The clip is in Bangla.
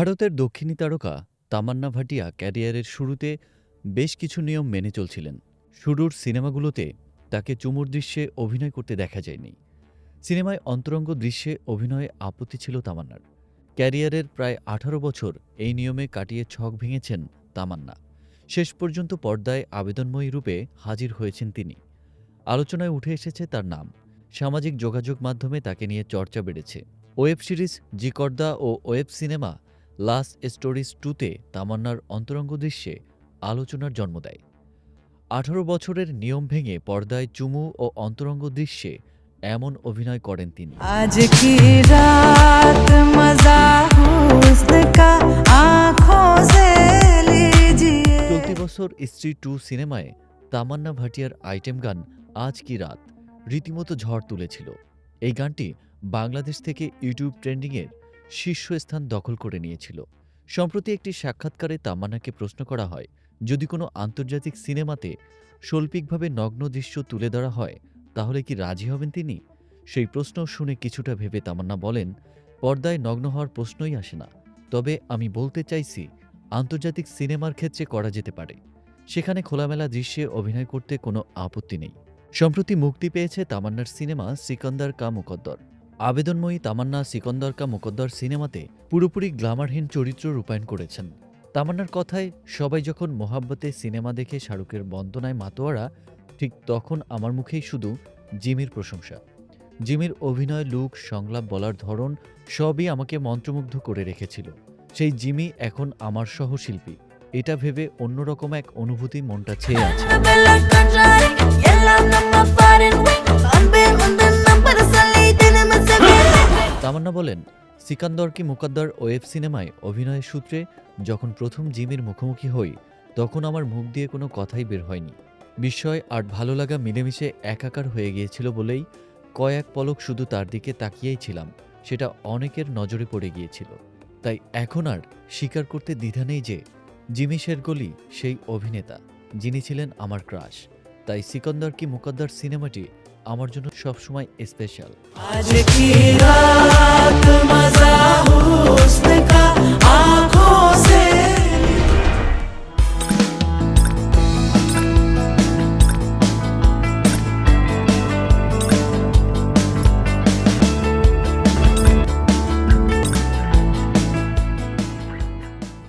ভারতের দক্ষিণী তারকা তামান্না ভাটিয়া ক্যারিয়ারের শুরুতে বেশ কিছু নিয়ম মেনে চলছিলেন। শুরুর সিনেমাগুলোতে তাকে চুমুর দৃশ্যে অভিনয় করতে দেখা যায়নি। সিনেমায় অন্তরঙ্গ দৃশ্যে অভিনয়ে আপত্তি ছিল তামান্নার। ক্যারিয়ারের প্রায় আঠারো বছর এই নিয়মে কাটিয়ে ছক ভেঙেছেন তামান্না। শেষ পর্যন্ত পর্দায় আবেদনময়ী রূপে হাজির হয়েছেন তিনি। আলোচনায় উঠে এসেছে তার নাম। সামাজিক যোগাযোগ মাধ্যমে তাকে নিয়ে চর্চা বেড়েছে। ওয়েব সিরিজ জিকর্দা ও ওয়েব সিনেমা লাস স্টোরিজ টুতে তামান্নার অন্তরঙ্গ দৃশ্যে আলোচনার জন্ম দেয়। আঠারো বছরের নিয়ম ভেঙে পর্দায় চুমু ও অন্তরঙ্গ দৃশ্যে এমন অভিনয় করেন তিনি। আজ কি রাত মজা চলতি বছর স্ত্রী টু সিনেমায় তামান্না ভাটিয়ার আইটেম গান আজ কি রাত রীতিমতো ঝড় তুলেছিল। এই গানটি বাংলাদেশ থেকে ইউটিউব ট্রেন্ডিংয়ের শীর্ষস্থান দখল করে নিয়েছিল। সম্প্রতি একটি সাক্ষাৎকারে তামান্নাকে প্রশ্ন করা হয়, যদি কোনো আন্তর্জাতিক সিনেমাতে শৈল্পিকভাবে নগ্ন দৃশ্য তুলে ধরা হয়, তাহলে কি রাজি হবেন তিনি? সেই প্রশ্ন শুনে কিছুটা ভেবে তামান্না বলেন, পর্দায় নগ্ন হওয়ার প্রশ্নই আসে না। তবে আমি বলতে চাইছি, আন্তর্জাতিক সিনেমার ক্ষেত্রে করা যেতে পারে। সেখানে খোলামেলা দৃশ্যে অভিনয় করতে কোনো আপত্তি নেই। সম্প্রতি মুক্তি পেয়েছে তামান্নার সিনেমা সিকন্দার কা মুকদ্দর। আবেদনময়ী তামান্না, সিকন্দর কা মুকদ্দর সিনেমাতে পুরোপুরি গ্ল্যামারহীন চরিত্র রূপায়ণ করেছেন। তামান্নার কথায়, সবাই যখন মোহাব্বতে সিনেমা দেখে শাহরুখের বন্দনায় মাতোয়ারা, ঠিক তখন আমার মুখেই শুধু জিমির প্রশংসা। জিমির অভিনয়, লুক, সংলাপ বলার ধরন সবই আমাকে মন্ত্রমুগ্ধ করে রেখেছিল। সেই জিমি এখন আমার সহশিল্পী। এটা ভেবে অন্যরকম এক অনুভূতি মনটা ছেয়ে আছে। তামান্না বলেন, সিকান্দর কি মুকদ্দর ওয়েব সিনেমায় অভিনয়ের সূত্রে যখন প্রথম জিমির মুখোমুখি হই, তখন আমার মুখ দিয়ে কোনো কথাই বের হয়নি। বিস্ময় আর ভালো লাগা মিলেমিশে একাকার হয়ে গিয়েছিল বলেই কয়েক পলক শুধু তার দিকে তাকিয়েই ছিলাম, সেটা অনেকের নজরে পড়ে গিয়েছিল। তাই এখন আর স্বীকার করতে দ্বিধা নেই যে জিমি শেরগলি সেই অভিনেতা, যিনি ছিলেন আমার ক্রাশ। তাই সিকন্দর কি মুকদ্দর সিনেমাটি আমার জন্য সবসময় স্পেশাল আজ কি রাত মজা